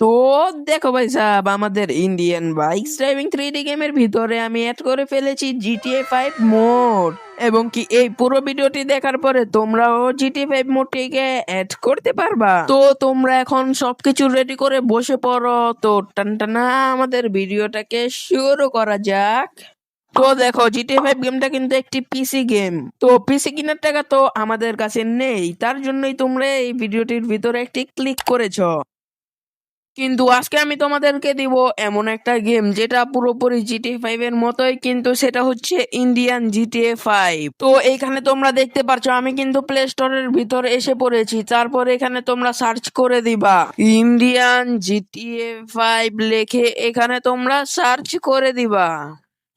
তো দেখো ভাই সাহেব, আমাদের Indian bike driving three D গেমের ভিতরে আমি অ্যাড করে ফেলেছি জিটিএ ফাইভ মোড এবং কি এই পুরো ভিডিওটি দেখার পরে তোমরাও জিটি ফাইভ মোডটিকে অ্যাড করতে পারবা। তো তোমরা এখন সবকিছু রেডি করে বসে পড়ো। তো টানটানা আমাদের ভিডিওটাকে শুরু করা যাক। তো দেখো জিটি ফাইভ গেমটা কিন্তু একটি পিসি গেম তো পিসি কেনার টাকা তো আমাদের কাছে নেই। তার জন্যই তোমরা এই ভিডিওটির ভিতরে একটি ক্লিক করেছ। কিন্তু আজকে আমি তোমাদেরকে দিব এমন একটা গেম যেটা পুরোপুরি জিটিএ ফাইভ এর মতোই, কিন্তু সেটা হচ্ছে ইন্ডিয়ান জিটিএ ফাইভ তো এখানে তোমরা দেখতে পারছ আমি কিন্তু প্লে স্টোরের ভিতর এসে পড়েছি। তারপর এখানে তোমরা সার্চ করে দিবা। ইন্ডিয়ান জিটিএ ফাইভ লেখে এখানে তোমরা সার্চ করে দিবা।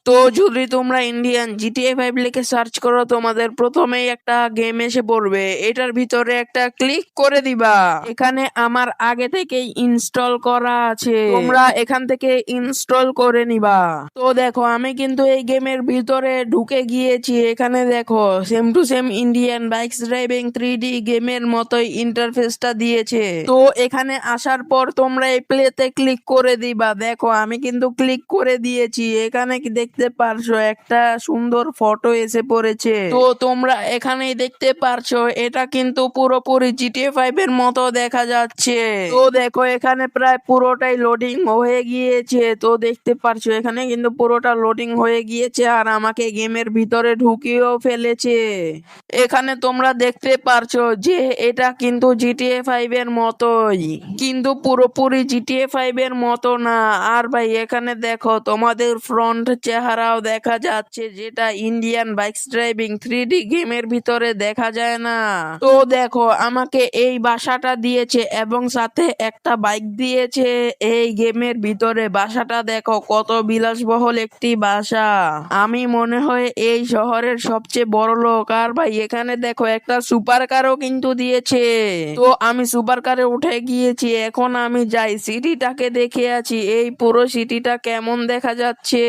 তো যদি তোমরা ইন্ডিয়ান জিটিএ ফাইভ লিখে সার্চ করো, তোমাদের প্রথমেই একটা গেম এসে পড়বে। এটার ভিতরে একটা ক্লিক করে দিবা। এখানে আমার আগে থেকেই ইনস্টল করা আছে। তোমরা এখান থেকে ইনস্টল করে নিবা। তো দেখো, আমি কিন্তু এই গেমের ভিতরে ঢুকে গিয়েছি। এখানে দেখো same to same Indian bike driving three D গেমের মতোই ইন্টারফেসটা দিয়েছে। তো এখানে আসার পর তোমরা এই প্লেতে ক্লিক করে দিবা। দেখো, আমি কিন্তু ক্লিক করে দিয়েছি। এখানে কি দেখতে পারছ একটা সুন্দর ফটো এসে পড়েছে। তো তোমরা এখানেই দেখতে পারছ এটা কিন্তু পুরোপুরি জিটিএ ফাইভ এর মতো দেখা যাচ্ছে। তো দেখো এখানে প্রায় পুরোটাই লোডিং হয়ে গিয়েছে। তো দেখতে পারছ এখানে কিন্তু পুরোটা লোডিং হয়ে গিয়েছে আর আমাকে গেমের ভিতরে ঢুকিয়েও ফেলেছে। এখানে তোমরা দেখতে পারছ যে এটা কিন্তু জিটিএ ফাইভ এর মতোই কিন্তু পুরোপুরি জিটিএ ফাইভ এর মতো না। আর ভাই এখানে দেখো তোমাদের ফ্রন্ট চেহারাও দেখা যাচ্ছে, যেটা Indian bikes driving three D গেমের ভিতরে দেখা যায় না। তো দেখো, আমাকে এই বাসাটা দিয়েছে এবং সাথে একটা বাইক দিয়েছে। এই গেমের ভিতরে বাসাটা দেখো, কত বিলাসবহুল একটি বাসা। আমি মনে হয় এই শহরের সবচেয়ে বড় লোক। আর ভাই, এখানে দেখো, একটা সুপার কারও কিন্তু দিয়েছে। তো আমি সুপার কারে উঠে গিয়েছি, এখন আমি যাই। সিটিটাকে দেখে আছি, এই পুরো সিটিটা কেমন দেখা যাচ্ছে?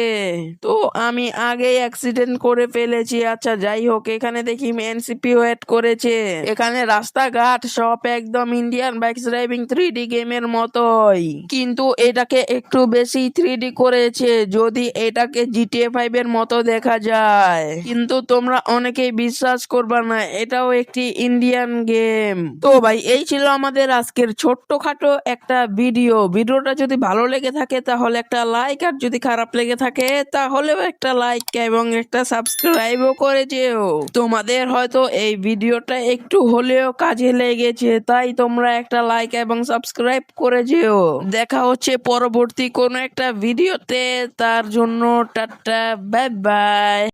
তো আমি আগেই অ্যাক্সিডেন্ট করে ফেলেছি। আচ্ছা যাই হোক, এখানে দেখি এনসিপি ওয়েট করেছে। এখানে রাস্তাঘাট সব একদম Indian bikes driving three D গেমের মতোই। কিন্তু এটাকে একটু বেশি থ্রি ডি করেছে, যদি এটাকে জিটিএ ফাইভ এর মতো দেখা যায়। কিন্তু তোমরা অনেকেই বিশ্বাস করবা না, এটাও একটি ইন্ডিয়ান গেম তো ভাই, এই ছিল আমাদের আজকের ছোট্টখাটো একটা ভিডিও ভিডিওটা যদি ভালো লেগে থাকে, তাহলে একটা লাইক আর যদি খারাপ লেগে থাকে তাহলেও একটা লাইক এবং একটা সাবস্ক্রাইবও করে যেও। তোমাদের হয়তো এই ভিডিওটা একটু হলেও কাজে লেগেছে, তাই তোমরা একটা লাইক এবং সাবস্ক্রাইব করে যেও। দেখা হচ্ছে পরবর্তী কোনো একটা ভিডিওতে, তার জন্য টাটা বাই বাই